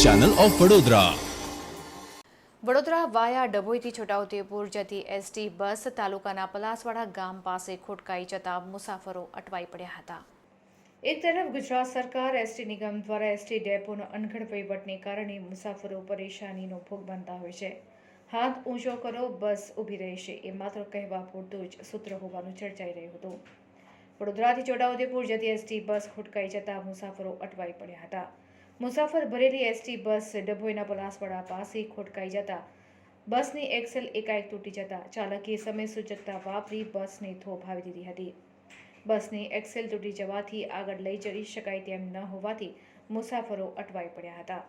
Channel of Vadodara. Vadodara via ડભોઈથી Chhotaudepur જતી ST બસ તાલુકાના પલાસવાડા ગામ પાસે ખોટકાઈ જતા મુસાફરો અટવાઈ પડ્યા હતા. એક તરફ ગુજરાત સરકાર એસટી નિગમ દ્વારા એસટી ડેપોનો અનગઢ વહીવટને કારણે મુસાફરો પરેશાનીનો ભોગ બનતા હોય છે. હાથ ઊંચો કરો, બસ ઊભી રહેશે એ માત્ર કહેવા પૂરતું જ સૂત્ર હોવાનું ચર્ચાઈ રહ્યું હતું. વડોદરાથી છોટાઉદેપુર જતી એસટી બસ ખોટકાઈ જતા મુસાફરો અટવાઈ પડ્યા હતા. મુસાફર ભરેલી એસટી બસ ડભોઈના પલાસવાડા પાસે ખોટકાઈ જતા બસની એક્સેલ એકાએક તૂટી જતા ચાલકે સમય સૂચકતા વાપરી બસને થોભાવી દીધી હતી. બસની એક્સેલ તૂટી જવાથી આગળ લઈ જઈ શકાય તેમ ન હોવાથી મુસાફરો અટવાઈ પડ્યા હતા.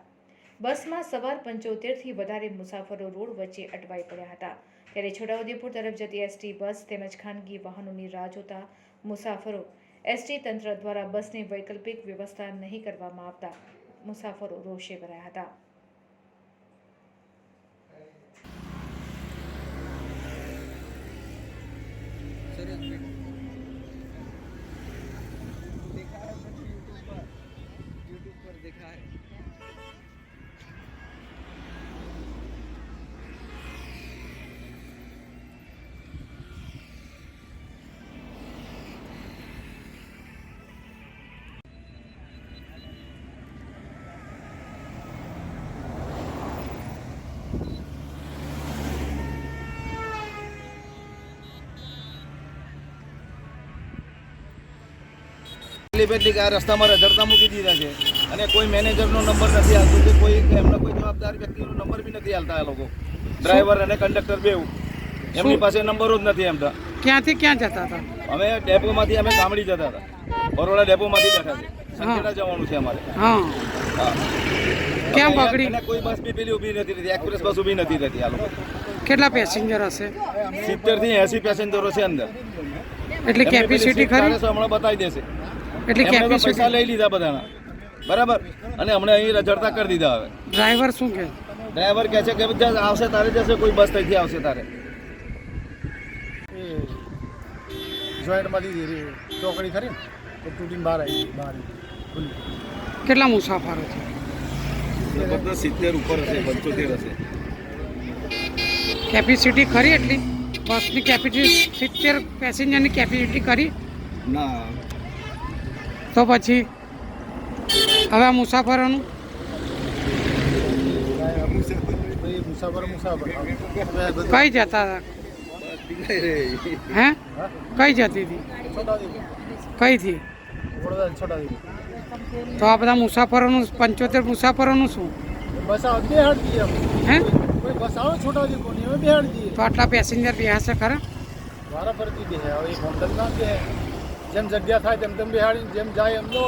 બસમાં સવાર પંચોતેરથી વધારે મુસાફરો રોડ વચ્ચે અટવાઈ પડ્યા હતા. ત્યારે છોટાઉદેપુર તરફ જતી એસટી બસ તેમજ ખાનગી વાહનોની રાહ જોતા મુસાફરો એસટી તંત્ર દ્વારા બસની વૈકલ્પિક વ્યવસ્થા નહીં કરવામાં આવતા મુસાફરો રોષે ભરાયા હતા. देखा એટલી પેટલી આ રસ્તામાં રઝળતા મૂકી દીધા છે. અને કોઈ મેનેજરનો નંબર નથી આવતો કે કોઈ એમનો કોઈ જવાબદાર વ્યક્તિનો નંબર બી નથી આવતા આ લોકો. ડ્રાઈવર અને કંડક્ટર બેવ એમની પાસે નંબરો જ નથી એમના. ક્યાંથી ક્યાં જતા હતા? અમે ડેપોમાંથી અમે ગામડી જતા હતા. બરોડા ડેપોમાંથી બેઠા છે. સંખેડા જવાનું છે અમારે. કેમ બગડી? કોઈ બસ બી પેલી ઊભી નથી રહેતી. એક્સપ્રેસ બસ ઊભી નથી રહેતી આ લોકો. કેટલા પેસેન્જર હશે? સિત્તેરથી એસી પેસેન્જરો છે અંદર. એટલે કેપેસિટી ખરી? હમણાં બતાવી દેશે. એટલે કે પૈસા લઈ લીધા બધાના. બરાબર? અને અમને અહીં રજડતા કરી દીધા હવે. ડ્રાઈવર શું કે? ડ્રાઈવર કહે છે કે આવશે તારે જશે કોઈ બસ ત્યાંથી આવશે તારે. જોઈન્ટમાંથી ચોકડી ખરી ને? તો તૂટીને બહાર આવી બહાર કેટલા મુસાફરો છે? લગભગ સિત્તેર ઉપર હશે પંચોતેર હશે. કેપેસિટી ખરી એટલી? બસની કેપેસિટી સિત્તેર પેસેન્જરની કેપેસિટી ખરી? ના. તો પછી હવે મુસાફરોનું? કઈ જતા હતા? હે? કઈ જતી હતી? કઈ કઈથી? તો આ બધા મુસાફરોનું, પંચોતેર મુસાફરોનું શું? હે? તો આટલા પેસેન્જર બેહાશે ખરા? વારા ફરતી બેહે હવે એક હોટલ ના બેહે જેમ જગ્યા થાય તેમ તેમ બિહાડી જેમ જાય એમ લો